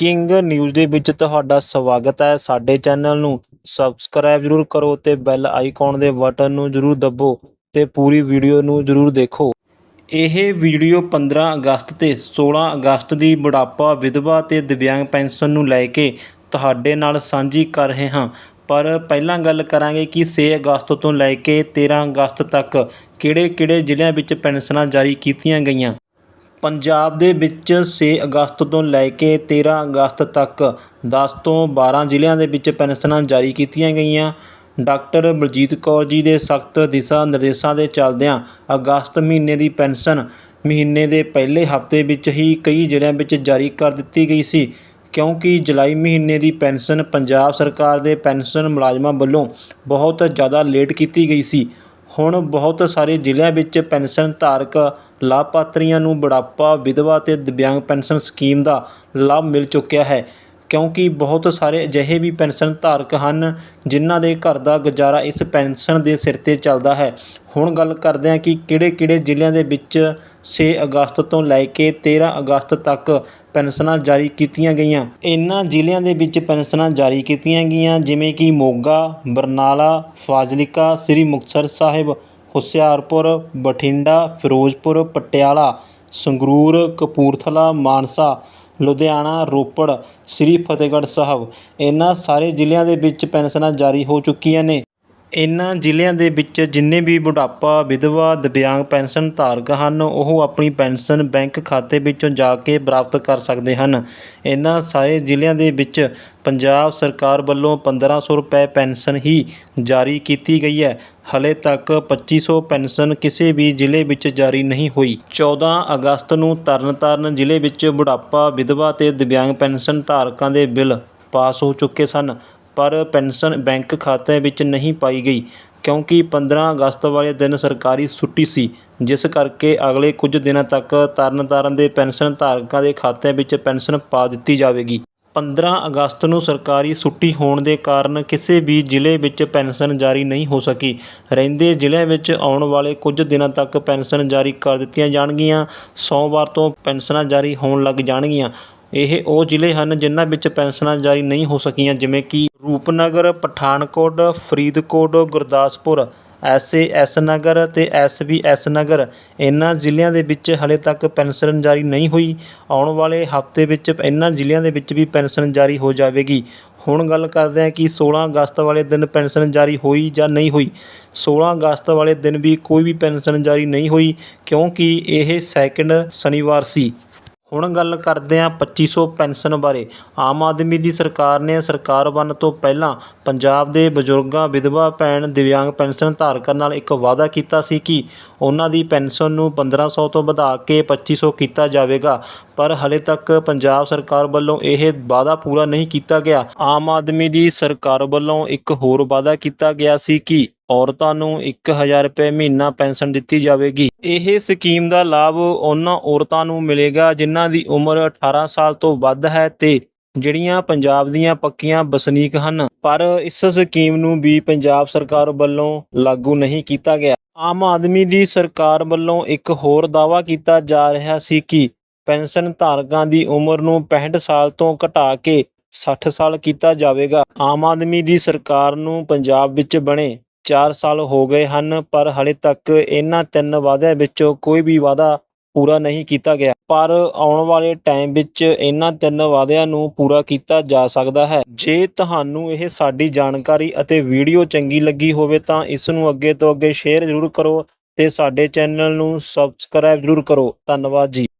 King news ਦੇ ਵਿੱਚ ਤੁਹਾਡਾ ਸਵਾਗਤ ਹੈ ਸਾਡੇ ਚੈਨਲ ਨੂੰ। ਸਬਸਕ੍ਰਾਈਬ ਜ਼ਰੂਰ ਕਰੋ ਤੇ ਬੈਲ ਆਈਕਨ ਦੇ ਬਟਨ ਨੂੰ ਜ਼ਰੂਰ ਦੱਬੋ ਤੇ ਪੂਰੀ ਵੀਡੀਓ ਨੂੰ ਜ਼ਰੂਰ ਦੇਖੋ। ਇਹ ਵੀਡੀਓ 15 ਅਗਸਤ ਤੇ 16 ਅਗਸਤ ਦੀ ਬੁਢਾਪਾ, ਵਿਧਵਾ ਤੇ ਦਿਵਿਆਂਗ ਪੈਨਸ਼ਨ ਨੂੰ ਲੈ ਕੇ ਤੁਹਾਡੇ ਨਾਲ ਸਾਂਝੀ ਕਰ ਰਹੇ ਹਾਂ। ਪਰ ਪਹਿਲਾਂ ਗੱਲ ਕਰਾਂਗੇ ਕਿ 6 ਅਗਸਤ ਤੋਂ ਲੈ ਕੇ 13 ਅਗਸਤ ਤੱਕ ਕਿਹੜੇ-ਕਿਹੜੇ ਜ਼ਿਲ੍ਹਿਆਂ ਵਿੱਚ ਪੈਨਸ਼ਨਾਂ ਜਾਰੀ ਕੀਤੀਆਂ ਗਈਆਂ। ਪੰਜਾਬ ਦੇ ਵਿੱਚ ਛੇ ਅਗਸਤ ਤੋਂ ਲੈ ਕੇ 13 ਅਗਸਤ ਤੱਕ ਦਸ ਤੋਂ 12 ਜ਼ਿਲ੍ਹਿਆਂ ਦੇ ਵਿੱਚ ਪੈਨਸ਼ਨਾਂ ਜਾਰੀ ਕੀਤੀਆਂ ਗਈਆਂ। ਡਾਕਟਰ ਬਲਜੀਤ ਕੌਰ ਜੀ ਦੇ ਸਖਤ ਦਿਸ਼ਾ ਨਿਰਦੇਸ਼ਾਂ ਦੇ ਚੱਲਦਿਆਂ ਅਗਸਤ ਮਹੀਨੇ ਦੀ ਪੈਨਸ਼ਨ ਮਹੀਨੇ ਦੇ ਪਹਿਲੇ ਹਫ਼ਤੇ ਵਿੱਚ ਹੀ ਕਈ ਜ਼ਿਲ੍ਹਿਆਂ ਵਿੱਚ ਜਾਰੀ ਕਰ ਦਿੱਤੀ ਗਈ ਸੀ, ਕਿਉਂਕਿ ਜੁਲਾਈ ਮਹੀਨੇ ਦੀ ਪੈਨਸ਼ਨ ਪੰਜਾਬ ਸਰਕਾਰ ਦੇ ਪੈਨਸ਼ਨ ਮੁਲਾਜ਼ਮਾਂ ਵੱਲੋਂ ਬਹੁਤ ਜ਼ਿਆਦਾ ਲੇਟ ਕੀਤੀ ਗਈ ਸੀ। ਹੁਣ ਬਹੁਤ ਸਾਰੇ ਜ਼ਿਲ੍ਹਿਆਂ ਵਿੱਚ ਪੈਨਸ਼ਨ ਧਾਰਕ ਲਾਭਪਾਤਰੀਆਂ ਨੂੰ ਬੁਢਾਪਾ, ਵਿਧਵਾ ਅਤੇ ਦਿਵਿਆਂਗ ਪੈਨਸ਼ਨ ਸਕੀਮ ਦਾ ਲਾਭ ਮਿਲ ਚੁੱਕਿਆ ਹੈ। ਕਿਉਂਕਿ ਬਹੁਤ ਸਾਰੇ ਅਜਿਹੇ ਵੀ ਪੈਨਸ਼ਨ ਧਾਰਕ ਹਨ ਜਿਨ੍ਹਾਂ ਦੇ ਘਰ ਦਾ ਗੁਜ਼ਾਰਾ ਇਸ ਪੈਨਸ਼ਨ ਦੇ ਸਿਰ ਤੇ ਚੱਲਦਾ ਹੈ। ਹੁਣ ਗੱਲ ਕਰਦੇ ਹਾਂ ਕਿ ਕਿਹੜੇ-ਕਿਹੜੇ ਜ਼ਿਲ੍ਹਿਆਂ ਦੇ ਵਿੱਚ ਛੇ ਅਗਸਤ ਤੋਂ ਲੈ ਕੇ 13 ਅਗਸਤ ਤੱਕ ਪੈਨਸ਼ਨਾਂ ਜਾਰੀ ਕੀਤੀਆਂ ਗਈਆਂ। ਇਹਨਾਂ ਜ਼ਿਲ੍ਹਿਆਂ ਦੇ ਵਿੱਚ ਪੈਨਸ਼ਨਾਂ ਜਾਰੀ ਕੀਤੀਆਂ ਗਈਆਂ, ਜਿਵੇਂ ਕਿ ਮੋਗਾ, ਬਰਨਾਲਾ, ਫਾਜ਼ਿਲਕਾ, ਸ੍ਰੀ ਮੁਕਤਸਰ ਸਾਹਿਬ, ਹੁਸ਼ਿਆਰਪੁਰ, ਬਠਿੰਡਾ, ਫਿਰੋਜ਼ਪੁਰ, ਪਟਿਆਲਾ, ਸੰਗਰੂਰ, ਕਪੂਰਥਲਾ, ਮਾਨਸਾ ਲੁਧਿਆਣਾ, ਰੋਪੜ, ਸ੍ਰੀ ਫਤਿਹਗੜ੍ਹ ਸਾਹਿਬ। ਇਹਨਾਂ ਸਾਰੇ ਜ਼ਿਲ੍ਹਿਆਂ ਦੇ ਵਿੱਚ ਪੈਨਸ਼ਨਾਂ ਜਾਰੀ ਹੋ ਚੁੱਕੀਆਂ ਨੇ। ਇਹਨਾਂ ਜ਼ਿਲ੍ਹਿਆਂ ਦੇ ਵਿੱਚ ਜਿੰਨੇ ਵੀ ਬੁਢਾਪਾ, ਵਿਧਵਾ, ਦਿਵਿਆਂਗ ਪੈਨਸ਼ਨ ਧਾਰਕ ਹਨ, ਉਹ ਆਪਣੀ ਪੈਨਸ਼ਨ ਬੈਂਕ ਖਾਤੇ ਵਿੱਚੋਂ ਜਾ ਕੇ ਪ੍ਰਾਪਤ ਕਰ ਸਕਦੇ ਹਨ। ਇਹਨਾਂ ਸਾਰੇ ਜ਼ਿਲ੍ਹਿਆਂ ਦੇ ਵਿੱਚ ਪੰਜਾਬ ਸਰਕਾਰ ਵੱਲੋਂ 1500 ਰੁਪਏ ਪੈਨਸ਼ਨ ਹੀ ਜਾਰੀ ਕੀਤੀ ਗਈ ਹੈ। ਹਲੇ ਤੱਕ 2500 ਪੈਨਸ਼ਨ ਕਿਸੇ ਵੀ ਜ਼ਿਲ੍ਹੇ ਵਿੱਚ ਜਾਰੀ ਨਹੀਂ ਹੋਈ। 14 ਅਗਸਤ ਨੂੰ ਤਰਨਤਾਰਨ ਜ਼ਿਲ੍ਹੇ ਵਿੱਚ ਬੁਢਾਪਾ, ਵਿਧਵਾ ਤੇ ਦਿਵਿਆਂਗ ਪੈਨਸ਼ਨ ਧਾਰਕਾਂ ਦੇ ਬਿੱਲ ਪਾਸ ਹੋ ਚੁੱਕੇ ਸਨ। ਪਰ ਪੈਨਸ਼ਨ ਬੈਂਕ ਖਾਤੇ ਵਿੱਚ ਨਹੀਂ ਪਾਈ ਗਈ ਕਿਉਂਕਿ 15 ਅਗਸਤ ਵਾਲੇ ਦਿਨ ਸਰਕਾਰੀ ਛੁੱਟੀ ਸੀ, ਜਿਸ ਕਰਕੇ ਅਗਲੇ ਕੁਝ ਦਿਨਾਂ ਤੱਕ ਤਰਨਤਾਰਨ ਦੇ ਪੈਨਸ਼ਨ ਧਾਰਕਾਂ ਦੇ ਖਾਤਿਆਂ ਵਿੱਚ ਪੈਨਸ਼ਨ ਪਾ ਦਿੱਤੀ ਜਾਵੇਗੀ। 15 ਅਗਸਤ ਨੂੰ ਸਰਕਾਰੀ ਛੁੱਟੀ ਹੋਣ ਦੇ ਕਾਰਨ ਕਿਸੇ ਵੀ ਜ਼ਿਲ੍ਹੇ ਵਿੱਚ ਪੈਨਸ਼ਨ ਜਾਰੀ ਨਹੀਂ ਹੋ ਸਕੀ। ਰਹਿੰਦੇ ਜ਼ਿਲ੍ਹਿਆਂ ਵਿੱਚ ਆਉਣ ਵਾਲੇ ਕੁਝ ਦਿਨਾਂ ਤੱਕ ਪੈਨਸ਼ਨ ਜਾਰੀ ਕਰ ਦਿੱਤੀਆਂ ਜਾਣਗੀਆਂ। ਸੋਮਵਾਰ ਤੋਂ ਪੈਨਸ਼ਨਾਂ ਜਾਰੀ ਹੋਣ ਲੱਗ ਜਾਣਗੀਆਂ। ਇਹ ਉਹ ਜ਼ਿਲ੍ਹੇ ਹਨ ਜਿਨ੍ਹਾਂ ਵਿੱਚ ਪੈਨਸ਼ਨਾਂ ਜਾਰੀ ਨਹੀਂ ਹੋ ਸਕੀਆਂ, ਜਿਵੇਂ ਕਿ ਰੂਪਨਗਰ, ਪਠਾਨਕੋਟ, ਫਰੀਦਕੋਟ, ਗੁਰਦਾਸਪੁਰ ਐਸਏ ਐਸ ਨਗਰ ਅਤੇ ਐੱਸ ਬੀ ਐਸਬੀਐਸ ਨਗਰ। ਇਹਨਾਂ ਜ਼ਿਲ੍ਹਿਆਂ ਦੇ ਵਿੱਚ ਹਾਲੇ ਤੱਕ ਪੈਨਸ਼ਨ ਜਾਰੀ ਨਹੀਂ ਹੋਈ। ਆਉਣ ਵਾਲੇ ਹਫ਼ਤੇ ਵਿੱਚ ਇਹਨਾਂ ਜ਼ਿਲ੍ਹਿਆਂ ਦੇ ਵਿੱਚ ਵੀ ਪੈਨਸ਼ਨ ਜਾਰੀ ਹੋ ਜਾਵੇਗੀ। ਹੁਣ ਗੱਲ ਕਰਦੇ ਹਾਂ ਕਿ 16 ਅਗਸਤ ਵਾਲੇ ਦਿਨ ਪੈਨਸ਼ਨ ਜਾਰੀ ਹੋਈ ਜਾਂ ਨਹੀਂ ਹੋਈ। 16 ਅਗਸਤ ਵਾਲੇ ਦਿਨ ਵੀ ਕੋਈ ਵੀ ਪੈਨਸ਼ਨ ਜਾਰੀ ਨਹੀਂ ਹੋਈ, ਕਿਉਂਕਿ ਇਹ ਸੈਕਿੰਡ ਸ਼ਨੀਵਾਰ ਸੀ। ਹੁਣ ਗੱਲ ਕਰਦੇ ਹਾਂ 2500 ਪੈਨਸ਼ਨ ਬਾਰੇ। ਆਮ ਆਦਮੀ ਦੀ ਸਰਕਾਰ ਨੇ ਸਰਕਾਰ ਬਣਨ ਤੋਂ ਪਹਿਲਾਂ ਪੰਜਾਬ ਦੇ ਬਜ਼ੁਰਗਾਂ, ਵਿਧਵਾ ਭੈਣ, ਦਿਵਿਆਂਗ ਪੈਨਸ਼ਨ ਧਾਰਕਾਂ ਨਾਲ ਇੱਕ ਵਾਅਦਾ ਕੀਤਾ ਸੀ ਕਿ ਉਹਨਾਂ ਦੀ ਪੈਨਸ਼ਨ ਨੂੰ 1500 ਤੋਂ ਵਧਾ ਕੇ 2500 ਕੀਤਾ ਜਾਵੇਗਾ। ਪਰ ਹਾਲੇ ਤੱਕ ਪੰਜਾਬ ਸਰਕਾਰ ਵੱਲੋਂ ਇਹ ਵਾਅਦਾ ਪੂਰਾ ਨਹੀਂ ਕੀਤਾ ਗਿਆ। ਆਮ ਆਦਮੀ ਦੀ ਸਰਕਾਰ ਵੱਲੋਂ ਇੱਕ ਹੋਰ ਵਾਅਦਾ ਕੀਤਾ ਗਿਆ ਸੀ ਕਿ ਔਰਤਾਂ ਨੂੰ 1000 ਰੁਪਏ ਮਹੀਨਾ ਪੈਨਸ਼ਨ ਦਿੱਤੀ ਜਾਵੇਗੀ। ਇਹ ਸਕੀਮ ਦਾ ਲਾਭ ਉਹਨਾਂ ਔਰਤਾਂ ਨੂੰ ਮਿਲੇਗਾ ਜਿਨ੍ਹਾਂ ਦੀ ਉਮਰ 18 ਸਾਲ ਤੋਂ ਵੱਧ ਹੈ ਤੇ ਜਿਹੜੀਆਂ ਪੰਜਾਬ ਦੀਆਂ ਪੱਕੀਆਂ ਵਸਨੀਕ ਹਨ। ਪਰ ਇਸ ਸਕੀਮ ਨੂੰ ਵੀ ਪੰਜਾਬ ਸਰਕਾਰ ਵੱਲੋਂ ਲਾਗੂ ਨਹੀਂ ਕੀਤਾ ਗਿਆ। ਆਮ ਆਦਮੀ ਦੀ ਸਰਕਾਰ ਵੱਲੋਂ ਇੱਕ ਹੋਰ ਦਾਅਵਾ ਕੀਤਾ ਜਾ ਰਿਹਾ ਸੀ ਕਿ ਪੈਨਸ਼ਨ ਧਾਰਕਾਂ ਦੀ ਉਮਰ ਨੂੰ 65 ਸਾਲ ਤੋਂ ਘਟਾ ਕੇ 60 ਸਾਲ ਕੀਤਾ ਜਾਵੇਗਾ। ਆਮ ਆਦਮੀ ਦੀ ਸਰਕਾਰ ਨੂੰ ਪੰਜਾਬ ਵਿੱਚ ਬਣੇ 4 ਸਾਲ ਹੋ ਗਏ ਹਨ, ਪਰ ਹਲੇ ਤੱਕ ਇਹਨਾਂ ਤਿੰਨ ਵਾਅਦਿਆਂ ਵਿੱਚੋਂ ਕੋਈ ਵੀ ਵਾਅਦਾ ਪੂਰਾ ਨਹੀਂ ਕੀਤਾ ਗਿਆ। ਪਰ ਆਉਣ ਵਾਲੇ ਟਾਈਮ ਵਿੱਚ ਇਹਨਾਂ ਤਿੰਨ ਵਾਅਦਿਆਂ ਨੂੰ ਪੂਰਾ ਕੀਤਾ ਜਾ ਸਕਦਾ ਹੈ। ਜੇ ਤੁਹਾਨੂੰ ਇਹ ਸਾਡੀ ਜਾਣਕਾਰੀ ਅਤੇ ਵੀਡੀਓ ਚੰਗੀ ਲੱਗੀ ਹੋਵੇ ਤਾਂ ਇਸ ਨੂੰ ਅੱਗੇ ਤੋਂ ਅੱਗੇ ਸ਼ੇਅਰ ਜ਼ਰੂਰ ਕਰੋ ਤੇ ਸਾਡੇ ਚੈਨਲ ਨੂੰ ਸਬਸਕ੍ਰਾਈਬ ਜ਼ਰੂਰ ਕਰੋ। ਧੰਨਵਾਦ ਜੀ।